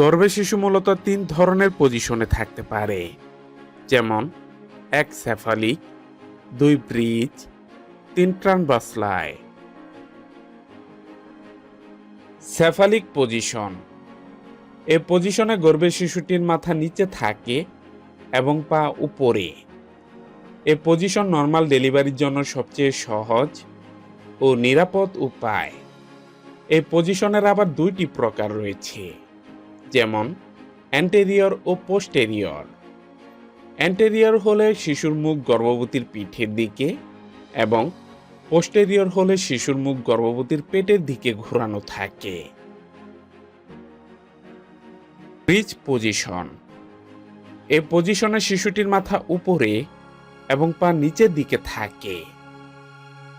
গর্ভে শিশু মূলত তিন ধরনের পজিশনে থাকতে পারে। যেমন, এক স্যাফালিক দুই ব্রিজ তিন ট্রানবাসলায় স্যাফালিক পজিশন। এ পজিশনে গর্ভের শিশুটির মাথা নিচে থাকে এবং পা উপরে। এ পজিশন নর্মাল ডেলিভারির জন্য সবচেয়ে সহজ ও নিরাপদ উপায়। এই পজিশনের আবার দুইটি প্রকার রয়েছে। যেমন অ্যান্টেরিয়র ও পোস্টেরিয়র অ্যান্টেরিয়র হলে শিশুর মুখ গর্ভবতীর পিঠের দিকে এবং পোস্টেরিয়র হলে শিশুর মুখ গর্ভবতীর পেটের দিকে ঘোরানো থাকে। Bridge position. এ পজিশনে শিশুটির মাথা উপরে এবং পা নিচের দিকে থাকে।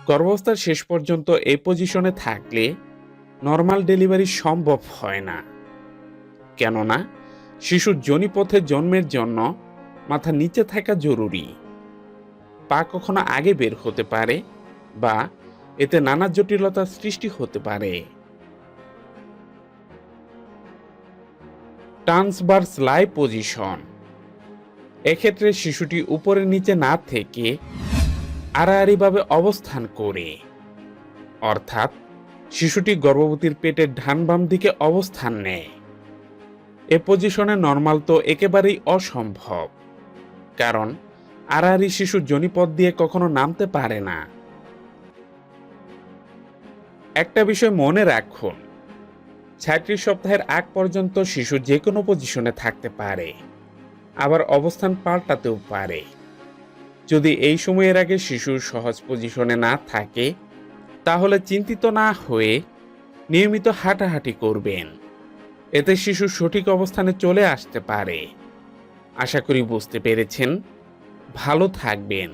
গর্ভাবস্থার শেষ পর্যন্ত এই পজিশনে থাকলে নর্মাল ডেলিভারি সম্ভব হয় না। কেননা শিশুর যোনিপথে জন্মের জন্য মাথা নিচে থাকা জরুরি। পা কখনো আগে বের হতে পারে বা এতে নানা জটিলতার সৃষ্টি হতে পারে। ট্রান্সভার্স লাই পজিশন এক্ষেত্রে শিশুটি উপরে নিচে না থেকে আড়াআড়িভাবে অবস্থান করে। অর্থাৎ শিশুটি গর্ভবতীর পেটের ডান বাম দিকে অবস্থান নেয়। এ পজিশনে নর্মাল তো একেবারেই অসম্ভব। কারণ, আড়াআড়ি শিশু জনিপথ দিয়ে কখনো নামতে পারে না। একটা বিষয় মনে রাখুন ছাত্রীর সপ্তাহের আগ পর্যন্ত শিশু যে কোনো পজিশনে থাকতে পারে, আবার অবস্থান পাল্টাতেও পারে। যদি এই সময়ের আগে শিশু সহজ পজিশনে না থাকে, তাহলে চিন্তিত না হয়ে নিয়মিত হাঁটাহাঁটি করবেন। এতে শিশু সঠিক অবস্থানে চলে আসতে পারে। আশা করি বুঝতে পেরেছেন। ভালো থাকবেন।